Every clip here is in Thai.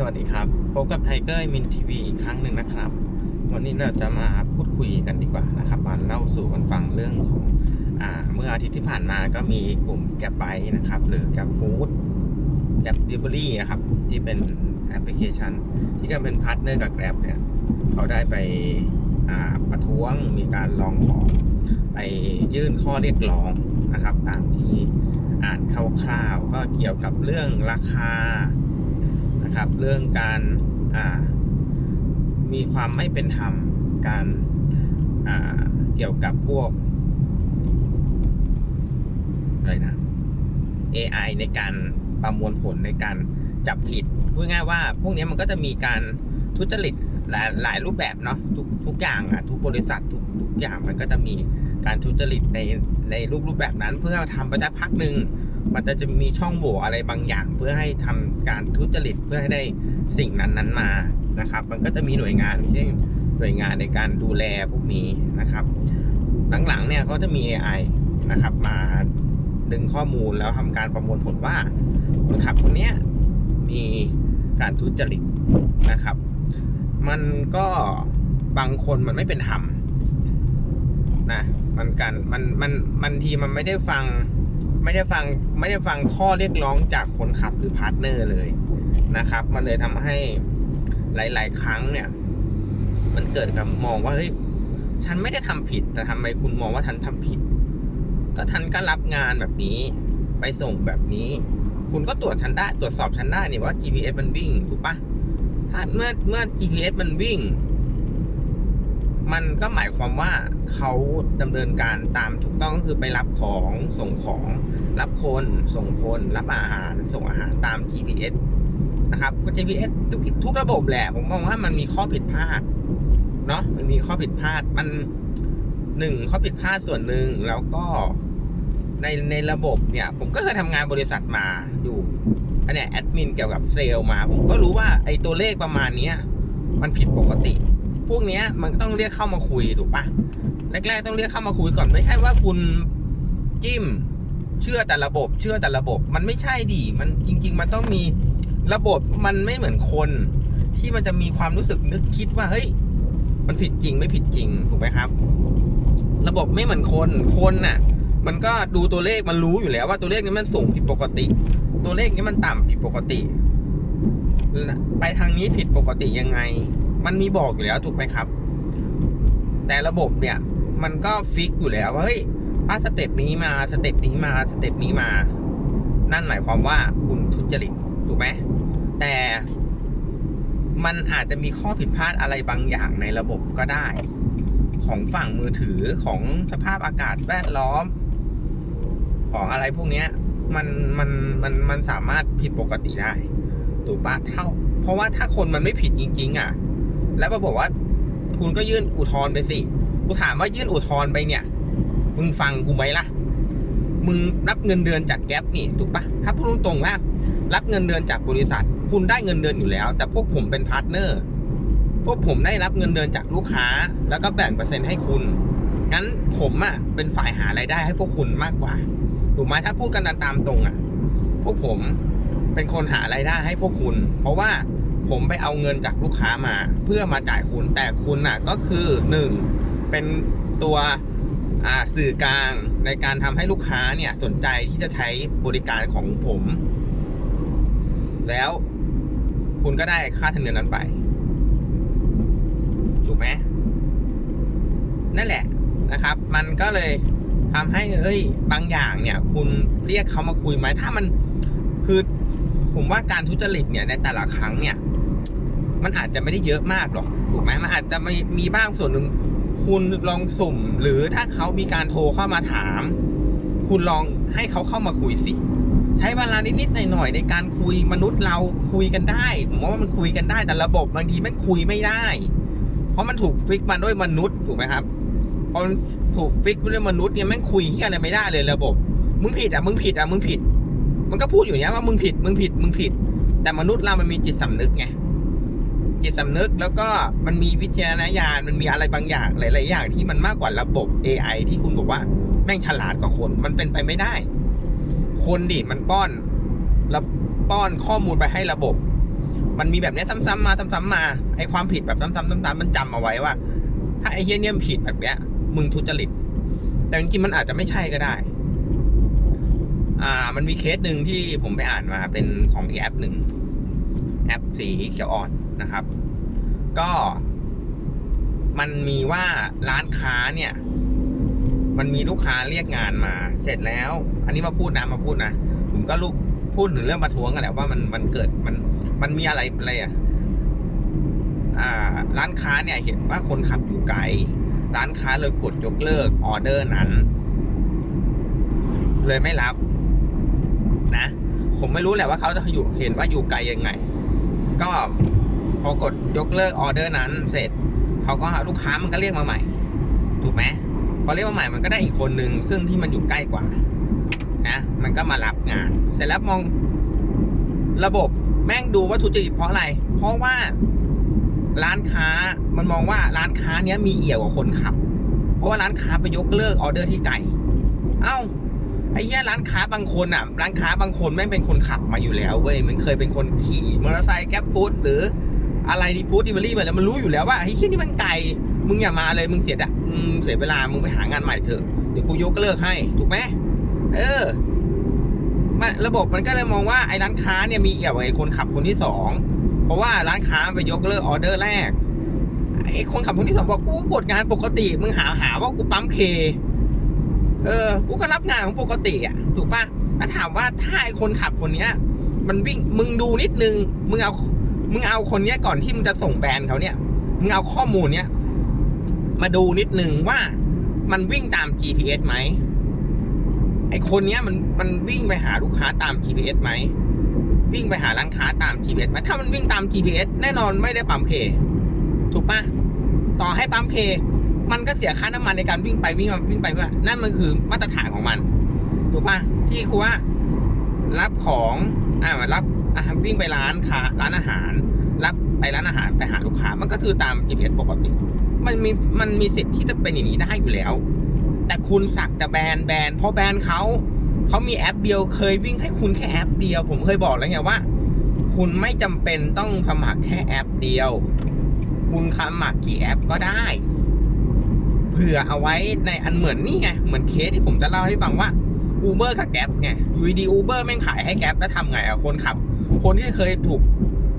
สวัสดีครับพบกับไทเกอร์มินทีวีอีกครั้งหนึ่งนะครับ วันนี้เราจะมาพูดคุยกันดีกว่านะครับมาเล่าสู่กันฟังเรื่องของอ่าเมื่ออาทิตย์ที่ผ่านมาก็มีกลุ่มแก b ไบนะครับ หรือแก b ฟู้ดแก b ดิบเรี่นะครับ ที่เป็นแอปพลิเคชัน ที่ก็เป็นพาร์ทเนอร์กับ Grab เนี่ยเขาได้ไปอ่าประท้วงมีการร้องขอไปยื่นข้อเรียกร้องนะครับ ตามที่อ่านคร่าวๆก็เกี่ยวกับเรื่องราคา นะครับ เรื่องการมีความไม่เป็นธรรมการเกี่ยวกับพวกอะไรนะ AI ในการประมวลผลในการจับผิดพูดง่ายว่า พวกนี้มันก็จะมีการทุจริตหลายหลายรูปแบบเนาะทุกทุกอย่างอะทุกบริษัททุกทุกอย่างมันก็จะมีการทุจริตในในรูปรูปแบบนั้น เพื่อทำไปได้พักหนึ่ง มันจะจะมีช่องโหว่อะไรบางอย่าง เพื่อให้ทำการทุจริตเพื่อให้ได้สิ่งนั้นนั้นมานะครับ มันก็จะมีหน่วยงานเช่นหน่วยงานในการดูแลพวกนี้นะครับ หลังๆเนี่ยเขาจะมี AI นะครับ มาดึงข้อมูลแล้วทำการประมวลผลว่าคนขับคนนี้มีการทุจริตนะครับ มันก็บางคนมันไม่เป็นธรรมนะมันกันมันมันมันทีมันไม่ได้ฟัง ไม่ได้ฟังไม่ได้ฟังข้อเรียกร้องจากคนขับหรือพาร์ทเนอร์เลยนะครับ มันเลยทำให้หลาย ๆ ครั้งเนี่ย มันเกิดกับมองว่าเฮ้ยฉันไม่ได้ทำผิด แต่ทำไมคุณมองว่าฉันทำผิด ก็ฉันก็รับงานแบบนี้ ไปส่งแบบนี้ คุณก็ตรวจฉันได้ตรวจสอบฉันได้นี่ว่า GPS มันวิ่งถูกปะถ้าเมื่อเมื่อ GPS มันวิ่ง มันก็หมายความว่าเขาดำเนินการตามถูกต้องก็คือไปรับของส่งของ รับคนส่งคนรับอาหารส่งอาหารตาม GPS นะครับก็ GPS ทุกทุกระบบแหละ ผมมองว่ามันมีข้อผิดพลาดเนาะมันมีข้อผิดพลาดมันหนึ่งข้อผิดพลาดส่วนหนึ่งแล้วก็ในในระบบเนี่ย ผมก็เคยทำงานบริษัทมาอยู่อันเนี้ยแอดมินเกี่ยวกับเซลล์มา ผมก็รู้ว่าไอ้ตัวเลขประมาณเนี้ยมันผิดปกติ พวกเนี้ยมันก็ต้องเรียกเข้ามาคุยถูกปะแรกๆต้องเรียกเข้ามาคุยก่อนไม่ใช่ว่าคุณจิ้ม เชื่อแต่ระบบ เชื่อแต่ระบบ มันไม่ใช่ดิมันจริง ๆ มันต้องมีระบบมันไม่เหมือนคน ที่มันจะมีความรู้สึกนึกคิดว่าเฮ้ยมันผิดจริงไม่ผิดจริงถูกไหมครับ ระบบไม่เหมือนคนคนน่ะ มันก็ดูตัวเลขมันรู้อยู่แล้วว่าตัวเลขนี้มันสูงผิดปกติ ตัวเลขนี้มันต่ำผิดปกติ ไปทางนี้ผิดปกติยังไง มันมีบอกอยู่แล้วถูกไหมครับ แต่ระบบเนี่ย มันก็ฟิกอยู่แล้วว่าเฮ้ย ถ้าสเต็ปนี้มาสเต็ปนี้มาสเต็ปนี้มา นั่นหมายความว่าคุณทุจริตถูกไหมแต่มันอาจจะมีข้อผิดพลาดอะไรบางอย่างในระบบก็ได้ ของฝั่งมือถือของสภาพอากาศแวดล้อม ของอะไรพวกนี้มันมันมันมันสามารถผิดปกติได้ถูกปะเท่า เพราะว่าถ้าคนมันไม่ผิดจริง ๆ อะ แล้วมาบอกว่า คุณก็ยื่นอุทธรณ์ไปสิกูถามว่ายื่นอุทธรณ์ไปเนี่ย มึงฟังกูไหมล่ะ มึงรับเงินเดือนจากแก๊ปนี่ถูกปะถ้าพูดตรงๆว่ารับเงินเดือนจากบริษัท คุณได้เงินเดือนอยู่แล้ว แต่พวกผมเป็นพาร์ทเนอร์ พวกผมได้รับเงินเดือนจากลูกค้า แล้วก็แบ่งเปอร์เซ็นต์ให้คุณ งั้นผมอะเป็นฝ่ายหารายได้ให้พวกคุณมากกว่า ถูกไหมถ้าพูดกันตามตรงอะพวกผมเป็นคนหารายได้ให้พวกคุณ เพราะว่าผมไปเอาเงินจากลูกค้ามา เพื่อมาจ่ายคุณแต่คุณน่ะก็คือหนึ่งเป็นตัว สื่อกลางในการทำให้ลูกค้าเนี่ยสนใจที่จะใช้บริการของผม แล้วคุณก็ได้ค่าธรรมเนียมนั้นไปถูกไหมนั่นแหละนะครับ มันก็เลยทำให้เอ้ยบางอย่างเนี่ย คุณเรียกเขามาคุยไหมถ้ามันคือผมว่าการทุจริตเนี่ยในแต่ละครั้งเนี่ย มันอาจจะไม่ได้เยอะมากหรอกถูกไหมมันอาจจะมีมีบ้างส่วนหนึ่ง คุณลองสุ่ม หรือถ้าเขามีการโทรเข้ามาถาม คุณลองให้เขาเข้ามาคุยสิใช้เวลานิดๆหน่อยๆในการคุยมนุษย์เราคุยกันได้ผมว่ามันคุยกันได้แต่ระบบบางทีมันคุยไม่ได้ เพราะมันถูกฟิกมาด้วยมนุษย์ถูกไหมครับพอมันถูกฟิกด้วยมนุษย์เนี่ยแม่งคุยเฮียอะไรไม่ได้เลยระบบ มึงผิดอะมึงผิดอะมึงผิด มันก็พูดอยู่เนี้ยว่ามึงผิดมึงผิดมึงผิด แต่มนุษย์เรามันมีจิตสำนึกไง จิตสำนึกแล้วก็มันมีวิจารณญาณมันมีอะไรบางอย่างหลาย ๆ อย่างที่มันมากกว่าระบบ AI ที่คุณบอกว่าแม่งฉลาดกว่าคน มันเป็นไปไม่ได้ คนดิมันป้อนแล้วป้อนข้อมูลไปให้ระบบ มันมีแบบนี้ซ้ำๆมาซ้ำๆมาไอความผิดแบบซ้ำๆซ้ำๆมันจำเอาไว้ว่า ถ้าไอเฮียเนี่ยมันผิดแบบเนี้ย มึงทุจริต แต่จริงๆมันอาจจะไม่ใช่ก็ได้ อ่า มันมีเคสหนึ่งที่ผมไปอ่านมาเป็นของอีแอปหนึ่ง แอปสีเขียวอ่อนนะครับ ก็มันมีว่าร้านค้าเนี่ย มันมีลูกค้าเรียกงานมา เสร็จแล้ว อันนี้มาพูดนะมาพูดนะผมก็ลูกพูดถึงเรื่องประท้วงกันแหละว่ามันมันเกิดมันมันมีอะไรอะไรอะอ่า ร้านค้าเนี่ยเห็นว่าคนขับอยู่ไกลร้านค้าเลยกดยกเลิกออเดอร์นั้น เลยไม่รับ นะ ผมไม่รู้แหละว่าเขาจะอยู่เห็นว่าอยู่ไกลยังไง ก็พอกดยกเลิกออเดอร์นั้น เสร็จเขาก็ลูกค้ามันก็เรียกมาใหม่ ถูกไหมพอเรียกมาใหม่มันก็ได้อีกคนนึงซึ่งที่มันอยู่ใกล้กว่านะมันก็มารับงาน เสร็จแล้วมองระบบแม่งดูว่าทุจริตเพราะอะไร เพราะว่าร้านค้ามันมองว่าร้านค้าเนี้ยมีเอี่ยวกว่าคนขับ เพราะว่าร้านค้าไปยกเลิกออเดอร์ที่ไกล เอ้า อ้เหี้ยร้านค้าบางคนอะ ร้านค้าบางคนแม่งเป็นคนขับมาอยู่แล้วเว้ยมันเคยเป็นคนขี่มอเตอร์ไซค์แก๊ปฟู้ดหรืออะไรดีฟู้ดดิเวอรี่มาแล้วมันรู้อยู่แล้วว่าไอ้เหี้ยนี่มันไกลมึงอย่ามาเลยมึงเสียดะมึงเสียเวลามึงไปหางานใหม่เถอะเดี๋ยวกูยกเลิกให้ถูกไหมเออมันระบบมันก็เลยมองว่าไอ้ร้านค้าเนี่ยมีเอี่ยวกับไอ้คนขับคนที่สองเพราะว่าร้านค้าไปยกเลิกออเดอร์แรกไอ้คนขับคนที่สองบอกกูก็กดงานปกติ มึงหาหาว่ากูปั๊มเค เออ กูก็รับงานของปกติอะ ถูกปะถ้าถามว่าถ้าไอคนขับคนเนี้ย มันวิ่ง มึงดูนิดนึง มึงเอา มึงเอาคนเนี้ยก่อนที่มึงจะส่งแบรนด์เขาเนี่ย มึงเอาข้อมูลเนี้ยมาดูนิดนึงว่ามันวิ่งตาม GPS ไหม ไอคนเนี้ยมันมันวิ่งไปหาลูกค้าตาม GPS ไหม วิ่งไปหาร้านค้าตาม GPS ไหมถ้ามันวิ่งตาม GPS แน่นอนไม่ได้ปั๊มเค ถูกปะต่อให้ปั๊มเค มันก็เสียค่าน้ำมันในการวิ่งไปวิ่งมาวิ่งไปวิ่งมานั่นมันคือมาตรฐานของมันถูกปะที่ครูว่ารับของอ่ารับวิ่งไปร้านค้าร้านอาหาร รับไปร้านอาหารไปหาลูกค้ามันก็คือตาม GPS ปกติ มันมีมันมีสิทธิ์ที่จะเป็นอย่างนี้ได้อยู่แล้ว แต่คุณสักแต่แบรนด์แบรนด์เพราะแบรนด์เขาเขามีแอปเดียวเคยวิ่งให้คุณแค่แอปเดียว ผมเคยบอกแล้วไงว่า คุณไม่จำเป็นต้องสมัครแค่แอปเดียว คุณสมัครกี่แอปก็ได้ ผื่อเอาไว้ในอันเหมือนนี่ไง เหมือนเคสที่ผมจะเล่าให้ฟังว่า Uber กับแก๊ปไงยูดีอูเบอร์แม่งขายให้แก๊ปแล้วทำไงอะคนขับ คนที่เคยถูก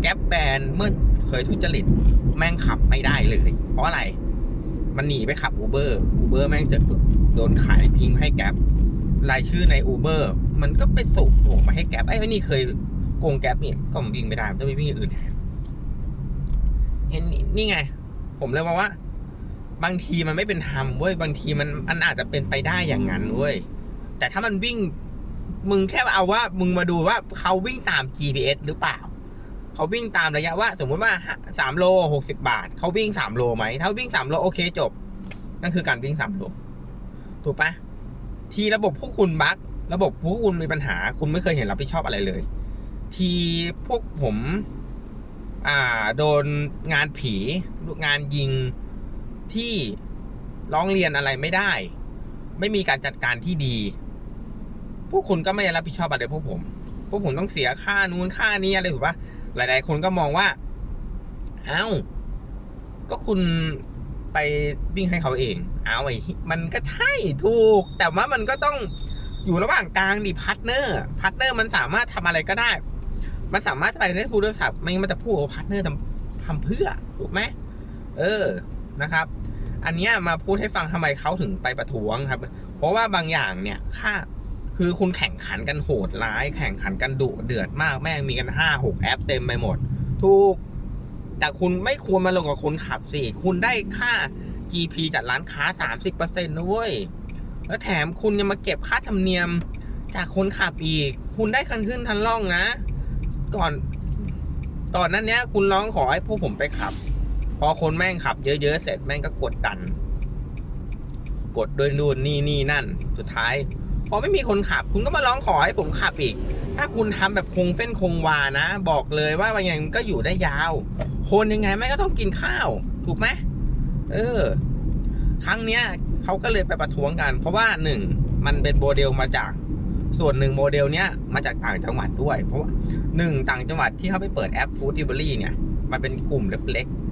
แก๊ปแบนเมื่อเคยทุจริตแม่งขับไม่ได้เลย เพราะอะไร มันหนีไปขับ Uber Uber แม่งจะโดนขายทิ้งให้แก๊ปรายชื่อใน Uber มันก็ไปส่งส่งมาให้แก๊ปไอ้นี่เคยโกงแก๊ปนี่ก็วิ่งไม่ได้ต้องไปวิ่งอื่นแทนเห็นนี่ไง ผมเลยมองว่า บางทีมันไม่เป็นธรรมเว้ยบางทีมันมันอาจจะเป็นไปได้อย่างนั้นเว้ยแต่ถ้ามันวิ่ง มึงแค่เอาว่า มึงมาดูว่าเขาวิ่งตาม GPS หรือเปล่า เขาวิ่งตามระยะว่า สมมติว่าสามโลหกสิบาท เขาวิ่งสามโลไหมถ้าวิ่งสามโลโอเคจบ นั่นคือการวิ่งสามโล ถูกปะทีระบบพวกคุณบั๊กระบบพวกคุณมีปัญหา คุณไม่เคยเห็นรับผิดชอบอะไรเลย ทีพวกผม อ่า โดนงานผีงานยิง ที่ร้องเรียนอะไรไม่ได้ ไม่มีการจัดการที่ดี พวกคุณก็ไม่ได้รับผิดชอบอะไรพวกผม พวกผมต้องเสียค่านู้นค่านี้อะไรถูกปะหลาย ๆ คนก็มองว่า เอ้า ก็คุณไปวิ่งให้เขาเอง เอาไอ้มันก็ใช่ถูก แต่ว่ามันก็ต้องอยู่ระหว่างกลางดิพาร์ทเนอร์พาร์ทเนอร์มันสามารถทำอะไรก็ได้ มันสามารถไปได้พูดโทรศัพท์ไม่งั้นมันจะพูดว่าพาร์ทเนอร์ทำทำเพื่อถูกไหมเออ นะครับ อันเนี้ยมาพูดให้ฟังทำไมเขาถึงไปประท้วงครับ เพราะว่าบางอย่างเนี่ยค่าคือคุณแข่งขันกันโหดร้าย แข่งขันกันดุเดือดมากแม่งมีกันห้าหกแอปเต็มไปหมด ถูก แต่คุณไม่ควรมาลงกับคนขับสิคุณได้ค่า GP จากร้านค้า 30%นะเว้ย แล้วแถมคุณยังมาเก็บค่าธรรมเนียมจากคนขับอีก คุณได้คันขึ้นทันล่องนะ ก่อนก่อนนั้นเนี้ย คุณร้องขอให้พวกผมไปขับ พอคนแม่งขับเยอะๆเสร็จแม่งก็กดดัน กดโดยนู่นนี่นี่นั่น สุดท้าย พอไม่มีคนขับ คุณก็มาร้องขอให้ผมขับอีก ถ้าคุณทำแบบคงเส้นคงวานะ บอกเลยว่าวันยังก็อยู่ได้ยาว คนยังไงแม่งก็ต้องกินข้าว ถูกไหมเออ ครั้งเนี้ยเขาก็เลยไปประท้วงกัน เพราะว่าหนึ่งมันเป็นโมเดลมาจากส่วนหนึ่งโมเดลเนี้ยมาจากต่างจังหวัดด้วย เพราะว่าหนึ่งต่างจังหวัดที่เขาไปเปิดแอป Food Delivery เนี่ย มันเป็นกลุ่มเล็กๆ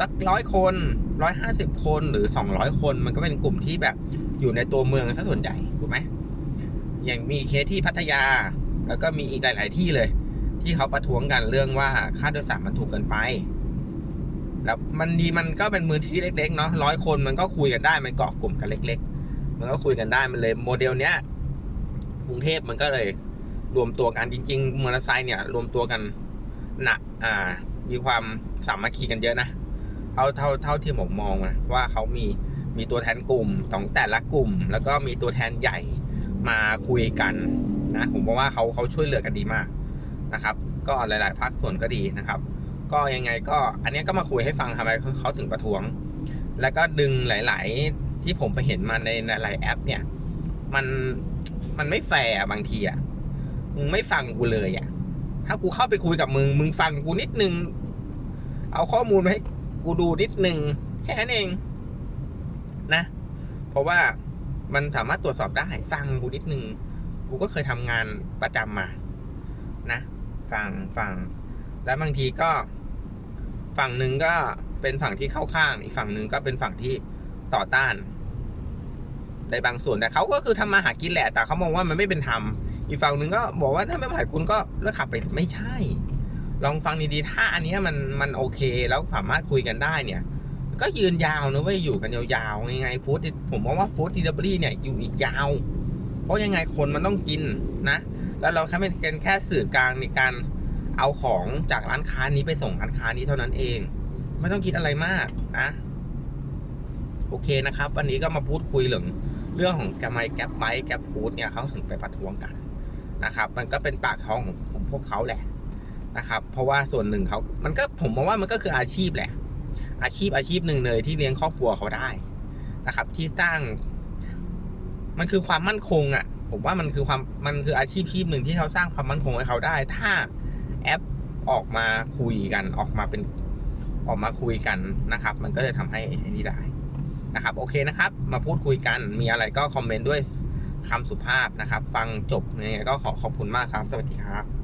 สักร้อยคนร้อยห้าสิบคนหรือสองร้อยคนมันก็เป็นกลุ่มที่แบบอยู่ในตัวเมืองซะส่วนใหญ่ถูกไหมอย่างมีเคสที่พัทยา แล้วก็มีอีกหลาย ๆ ที่เลย ที่เขาประท้วงกันเรื่องว่าค่าโดยสารมันถูกเกินไป แล้วมันดีมันก็เป็นมือที่เล็ก ๆ เนาะร้อยคนมันก็คุยกันได้มันเกาะกลุ่มกันเล็ก ๆ มันก็คุยกันได้มันเลยโมเดลเนี้ยกรุงเทพมันก็เลยรวมตัวกันจริงๆมอเตอร์ไซค์เนี่ยรวมตัวกันหนักอ่า มีความสามัคคีกันเยอะนะ เท่าเท่าเท่าที่ผมมองนะว่าเขามีมีตัวแทนกลุ่มของแต่ละกลุ่ม แล้วก็มีตัวแทนใหญ่มาคุยกันนะผมบอกว่าเขาเขาช่วยเหลือกันดีมากนะครับ ก็หลาย ๆภาคส่วนก็ดีนะครับ ก็ยังไงก็อันนี้ก็มาคุยให้ฟังทำไมเขาถึงประท้วง แล้วก็ดึงหลาย ๆ ที่ผมไปเห็นมาในหลายแอป เนี่ย มันมันไม่แฟร์บางทีอะมึงไม่ฟังกูเลยอะถ้ากูเข้าไปคุยกับมึง มึงฟังกูนิดนึง เอาข้อมูลมาให้ กูดูนิดนึงแค่นั้นเอง นะ เพราะว่ามันสามารถตรวจสอบได้ฟังกูนิดนึงกูก็เคยทำงานประจำมา นะฟังฟังแล้วบางทีก็ ฝั่งหนึ่งก็เป็นฝั่งที่เข้าข้าง อีกฝั่งหนึ่งก็เป็นฝั่งที่ต่อต้านในบางส่วนแต่เขาก็คือทำมาหากินแหละแต่เขามองว่ามันไม่เป็นธรรมอีกฝั่งหนึ่งก็บอกว่าถ้าไม่ผ่านคุณก็เลิกขับไปไม่ใช่ ลองฟังดีๆ ถ้าอันนี้มันมันโอเค แล้วสามารถคุยกันได้เนี่ย ก็ยืนยาวนะเว้ยอยู่กันยาวๆยังไงฟู้ดผมมองว่าฟู้ดดีลิเวอรี่เนี่ยอยู่อีกยาว เพราะยังไงคนมันต้องกินนะ แล้วเราแค่เป็นแค่สื่อกลางในการเอาของจากร้านค้านี้ไปส่งร้านค้านี้เท่านั้นเอง ไม่ต้องคิดอะไรมากนะโอเคนะครับ วันนี้ก็มาพูดคุยเรื่องเรื่องของแกไมแกปไบแกปฟู้ดเนี่ยเขาถึงไปประท้วงกันนะครับ มันก็เป็นปากท้องของพวกเขาแหละ นะครับ เพราะว่าส่วนหนึ่งเขามันก็ผมมองว่ามันก็คืออาชีพแหละ อาชีพอาชีพหนึ่งเลยที่เลี้ยงครอบครัวเขาได้นะครับ ที่สร้าง มันคือความมั่นคงอะ่ะ ผมว่ามันคือความมันคืออาชีพชีพหนึ่งที่เขาสร้างความมั่นคงให้เขาได้ ถ้าแอปออกมาคุยกันออกมาเป็นออกมาคุยกันนะครับ มันก็จะทำให้นี่ได้นะครับ โอเคนะครับ มาพูดคุยกันมีอะไรก็คอมเมนต์ด้วยคำสุภาพนะครับ ฟังจบยังไงก็ขอขอบคุณมากครับ สวัสดีครับ